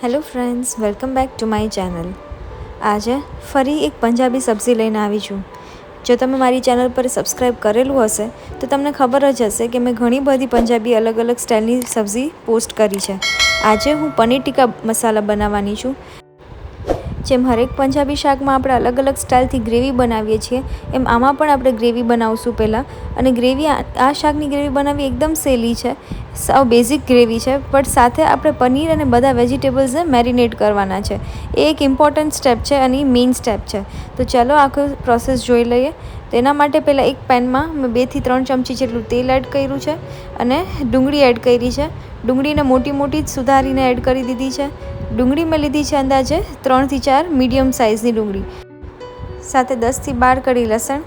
Hello friends, welcome back to my channel. આજે ફરી એક પંજાબી સબ્જી લઈને આવી છું. જો તમે મારી ચેનલ પર સબસ્ક્રાઈબ કરેલું હશે, તો તમને ખબર જ હશે કે મેં ઘણી બધી પંજાબી અલગ અલગ સ્ટાઇલની સબ્જી પોસ્ટ કરી છે. આજે હું પનીર ટીકા મસાલા બનાવવાની છું. જેમ હરેક પંજાબી શાકમાં આપણે અલગ અલગ સ્ટાઇલથી ગ્રેવી બનાવીએ છીએ, એમ આમાં પણ આપણે ગ્રેવી બનાવશું પહેલાં. અને ગ્રેવી આ શાકની ગ્રેવી બનાવવી એકદમ સહેલી છે. સાવ બેઝિક ગ્રેવી છે બટ સાથે આપણે પનીર અને બધા વેજીટેબલ્સને મેરિનેટ કરવાના છે. એ એક ઇમ્પોર્ટન્ટ સ્ટેપ છે અને એ મેઇન સ્ટેપ છે. તો ચાલો આખો પ્રોસેસ જોઈ લઈએ. તો એના માટે પહેલાં એક પેનમાં મેં બેથી ત્રણ ચમચી જેટલું તેલ એડ કર્યું છે અને ડુંગળી એડ કરી છે. ડુંગળીને મોટી મોટી જ સુધારીને એડ કરી દીધી છે. ડુંગળી મેં લીધી છે અંદાજે ત્રણથી ચાર મીડિયમ સાઇઝની ડુંગળી. સાથે દસથી બાર કડી લસણ,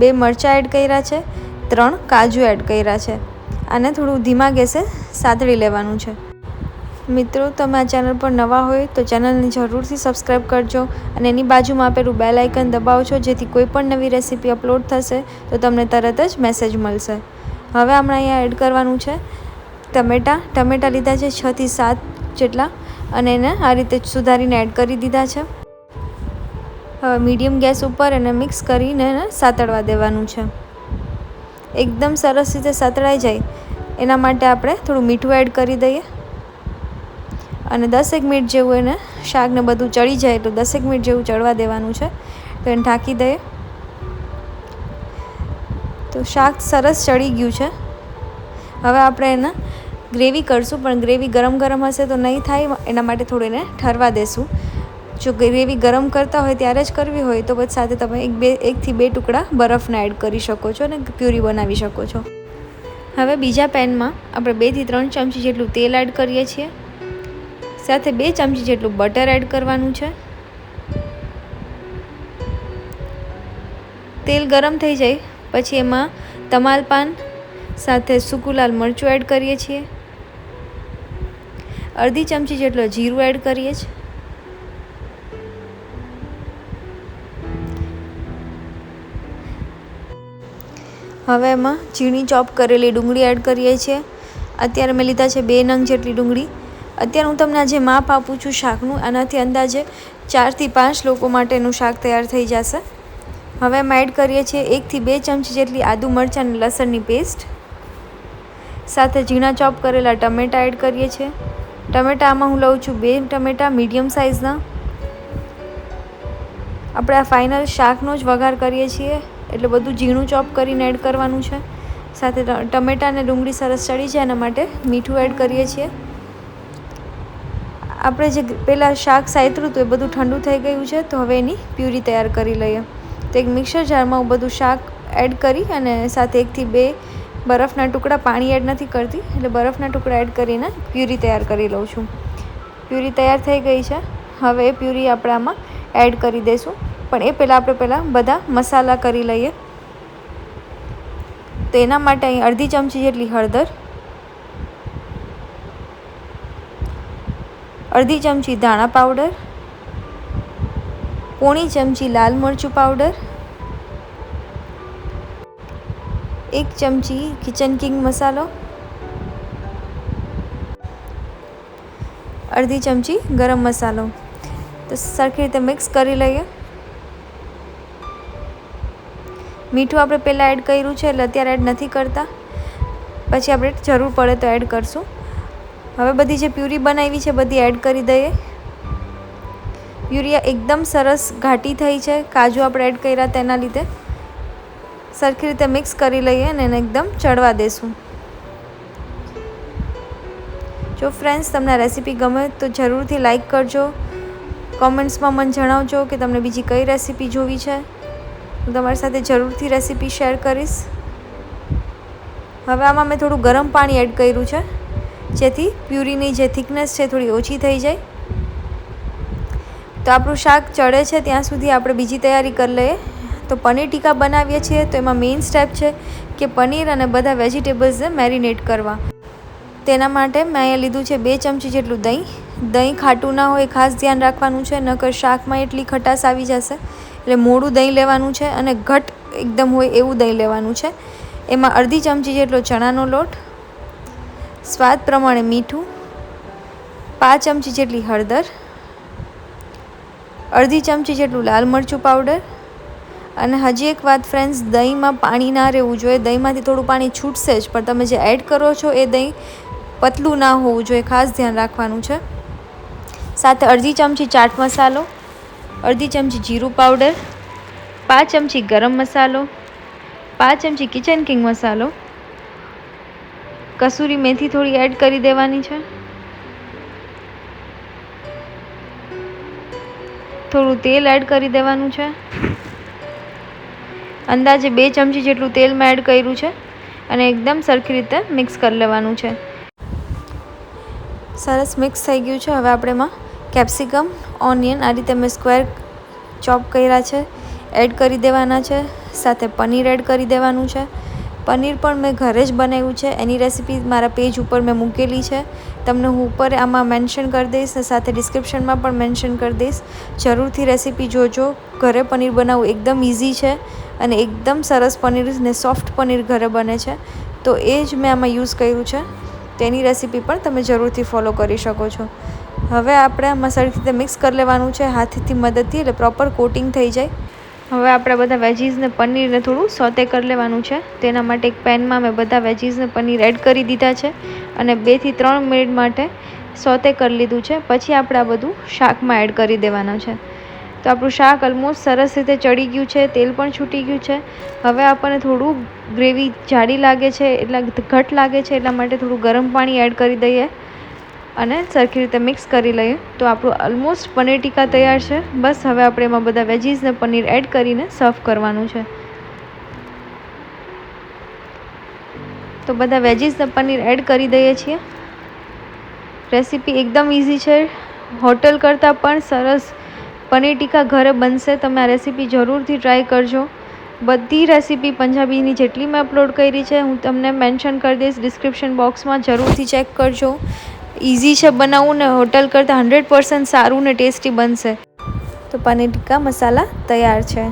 બે મરચાં એડ કર્યા છે, ત્રણ કાજુ એડ કર્યા છે આને થોડું ધીમા ગેસે સાતળી લેવાનું છે. મિત્રો, તમે આ ચેનલ પર નવા હોય તો ચેનલને જરૂરથી સબસ્ક્રાઈબ કરજો અને એની બાજુમાં આપેલું બેલ આઇકન દબાવજો જેથી કોઈ પણ નવી રેસીપી અપલોડ થશે તો તમને તરત જ મેસેજ મળશે. હવે હમણાં અહીંયા એડ કરવાનું છે. ટમેટાં ટમેટાં લીધા છે છથી સાત જેટલા. અને એને આ રીતે સુધારીને એડ કરી દીધા છે. હવે મીડિયમ ગેસ ઉપર એને મિક્સ કરીને એને સાતળવા દેવાનું છે. એકદમ સરસ રીતે સાતળાઈ જાય. એના માટે આપણે થોડું મીઠું એડ કરી દઈએ. અને દસેક મિનિટ જેવું એને શાકને બધું ચડી જાય તો દસેક મિનિટ જેવું ચડવા દેવાનું છે. તો એને ઢાંકી દઈએ. તો શાક સરસ ચડી ગયું છે. હવે આપણે એને ગ્રેવી કરશું, પણ ગ્રેવી ગરમ ગરમ હશે તો નહીં થાય, એના માટે થોડું એને ઠરવા દેશું. જો ગ્રેવી ગરમ કરતા હોય ત્યારે જ કરવી હોય, તો પછી સાથે તમે એક બે, એકથી બે ટુકડા બરફના એડ કરી શકો છો અને પ્યુરી બનાવી શકો છો. હવે બીજા પેનમાં આપણે બેથી ત્રણ ચમચી જેટલું તેલ એડ કરીએ છીએ. સાથે બે ચમચી જેટલું બટર એડ કરવાનું છે. તેલ ગરમ થઈ જાય, પછી એમાં તમાલપાન, સાથે સૂકું લાલ મરચું એડ કરીએ છીએ. અડધી ચમચી જેટલો જીરું એડ કરીએ છીએ. હવે એમાં ઝીણી ચોપ કરેલી ડુંગળી એડ કરીએ છીએ. અત્યારે મેં લીધા છે બે નંગ જેટલી ડુંગળી. અત્યારે હું તમને જે માપ આપું છું શાકનું. આનાથી અંદાજે ચારથી પાંચ લોકો માટેનું શાક તૈયાર થઈ જશે. હવે એમાં એડ કરીએ છીએ એકથી બે ચમચી જેટલી આદુ મરચાં અને લસણની પેસ્ટ. સાથે ઝીણા ચોપ કરેલા ટમેટાં એડ કરીએ છીએ. ટમેટામાં હું લઉં છું બે ટમેટા મીડિયમ સાઇઝના. આપણે આ ફાઇનલ શાકનો જ વઘાર કરીએ છીએ. એટલે બધું ઝીણું ચોપ કરીને એડ કરવાનું છે. સાથે ટમેટા અને ડુંગળી સરસ ચડી જાય એના માટે મીઠું એડ કરીએ છીએ. આપણે જે પહેલાં શાક સાયતરું હતું એ બધું ઠંડુ થઈ ગયું છે, તો હવે એની પ્યુરી તૈયાર કરી લઈએ. તો એક મિક્સર જારમાં હું બધું શાક એડ કરી અને સાથે એકથી બે બરફના ટુકડા પાણી એડ નથી કરતી, એટલે બરફના ટુકડા એડ કરીને પ્યુરી તૈયાર કરી લઉં છું. પ્યુરી તૈયાર થઈ ગઈ છે. હવે એ પ્યુરી આપણે આમાં એડ કરી દઈશું પણ એ પહેલાં આપણે પહેલાં બધા મસાલા કરી લઈએ. તો એના માટે અહીં અડધી ચમચી જેટલી હળદર, અડધી ચમચી ધાણા પાવડર પોણી ચમચી લાલ મરચું પાવડર એક ચમચી કિચન કિંગ મસાલો અડધી ચમચી ગરમ મસાલો તો સરખી રીતે મિક્સ કરી લઈએ મીઠું આપણે પહેલાં એડ કર્યું છે, એટલે અત્યારે એડ નથી કરતા. પછી આપણે જરૂર પડે તો એડ કરશું. હવે બધી જે પ્યુરી બનાવી છે, બધી એડ કરી દઈએ. પ્યુરી એકદમ સરસ ઘાટી થઈ છે. કાજુ આપણે એડ કર્યા તેના લીધે. સરખી રીતે મિક્સ કરી લઈએ અને એને એકદમ ચડવા દેશું. જો ફ્રેન્ડ્સ તમને રેસીપી ગમે તો જરૂરથી લાઈક કરજો. કોમેન્ટ્સમાં મને જણાવજો કે તમને બીજી કઈ રેસીપી જોવી છે. હું તમારી સાથે જરૂરથી રેસીપી શેર કરીશ. હવે આમાં મેં થોડું ગરમ પાણી એડ કર્યું છે. જેથી પ્યુરીની જે થિકનેસ છે થોડી ઓછી થઈ જાય. તો આપણું શાક ચડે છે, ત્યાં સુધી આપણે બીજી તૈયારી કરી લઈએ. તો પનીર ટીકા બનાવીએ છીએ તો એમાં મેઇન સ્ટેપ છે કે પનીર અને બધા વેજીટેબલ્સને મેરિનેટ કરવા. તેના માટે મેં અહીંયા લીધું છે બે ચમચી જેટલું દહીં. દહીં ખાટું ના હોય ખાસ ધ્યાન રાખવાનું છે, નકર શાકમાં એટલી ખટાશ આવી જશે. એટલે મોડું દહીં લેવાનું છે અને ઘટ એકદમ હોય એવું દહીં લેવાનું છે. એમાં અડધી ચમચી જેટલો ચણાનો લોટ, સ્વાદ પ્રમાણે મીઠું, પાંચ ચમચી જેટલી હળદર, અડધી ચમચી જેટલું લાલ મરચું પાવડર અને હજી એક વાત ફ્રેન્ડ્સ દહીંમાં પાણી ના રહેવું જોઈએ. દહીંમાંથી થોડું પાણી છૂટશે જ, પણ તમે જે એડ કરો છો એ દહીં પતલું ના હોવું જોઈએ. ખાસ ધ્યાન રાખવાનું છે. સાથે અડધી ચમચી ચાટ મસાલો, અડધી ચમચી જીરું પાવડર પાંચ ચમચી ગરમ મસાલો, પાંચ ચમચી કિચન કિંગ મસાલો. કસૂરી મેથી થોડી એડ કરી દેવાની છે. થોડું તેલ એડ કરી દેવાનું છે. અંદાજે બે ચમચી જેટલું તેલ મેં એડ કર્યું છે અને એકદમ સરખી રીતે મિક્સ કરી લેવાનું છે. સરસ મિક્સ થઈ ગયું છે. હવે આપણે એમાં કેપ્સિકમ, ઓનિયન આ રીતે મેં સ્ક્વેર ચોપ કર્યા છે. એડ કરી દેવાના છે. સાથે પનીર એડ કરી દેવાનું છે. પનીર પણ મેં ઘરે જ બનાવ્યું છે. એની રેસીપી મારા પેજ ઉપર મેં મૂકેલી છે. તમને હું ઉપર આમાં મેન્શન કરી દઈશ અને સાથે ડિસ્ક્રિપ્શનમાં પણ મેન્શન કરી દઈશ. જરૂરથી રેસીપી જોજો. ઘરે પનીર બનાવવું એકદમ ઇઝી છે. અને એકદમ સરસ પનીર ને સોફ્ટ પનીર ઘરે બને છે. તો એ જ મેં આમાં યુઝ કર્યું છે. તેની રેસીપી પણ તમે જરૂરથી ફોલો કરી શકો છો. હવે આપણે આમાં સરખી રીતે મિક્સ કરી લેવાનું છે, હાથથી મદદથી એટલે પ્રોપર કોટિંગ થઈ જાય. હવે આપણે બધા વેજીસને પનીરને થોડું સોતે કરી લેવાનું છે. તેના માટે એક પેનમાં મેં બધા વેજીસને પનીર એડ કરી દીધા છે અને બેથી ત્રણ મિનિટ માટે સોતે કરી લીધું છે. પછી આપણે આ બધું શાકમાં એડ કરી દેવાના છે. તો આપણું શાક ઓલમોસ્ટ સરસ રીતે ચડી ગયું છે, તેલ પણ છૂટી ગયું છે. હવે આપણને થોડું ગ્રેવી જાડી લાગે છે, એટલા ઘટ લાગે છે, એટલા માટે થોડું ગરમ પાણી એડ કરી દઈએ અને સરખી રીતે મિક્સ કરી લઈએ. તો આપણું ઓલમોસ્ટ પનીર ટીકા તૈયાર છે. બસ હવે આપણે એમાં બધા વેજીસને પનીર એડ કરીને સર્વ કરવાનું છે. તો બધા વેજીસને પનીર એડ કરી દઈએ છીએ. રેસીપી એકદમ ઇઝી છે. હોટલ કરતાં પણ સરસ પનીર ટીકા ઘરે બનશે, તમે આ રેસીપી જરૂરથી ટ્રાય કરજો. બધી રેસીપી પંજાબીની જેટલી મેં અપલોડ કરી છે, હું તમને મેન્શન કરી દઈશ ડિસ્ક્રિપ્શન બોક્સમાં જરૂરથી ચેક કરજો. ઇઝી છે બનાવવું ને હોટલ કરતાં હંડ્રેડ પર્સન્ટ સારું ને ટેસ્ટી બનશે. તો પનીર ટીક્કા મસાલા તૈયાર છે.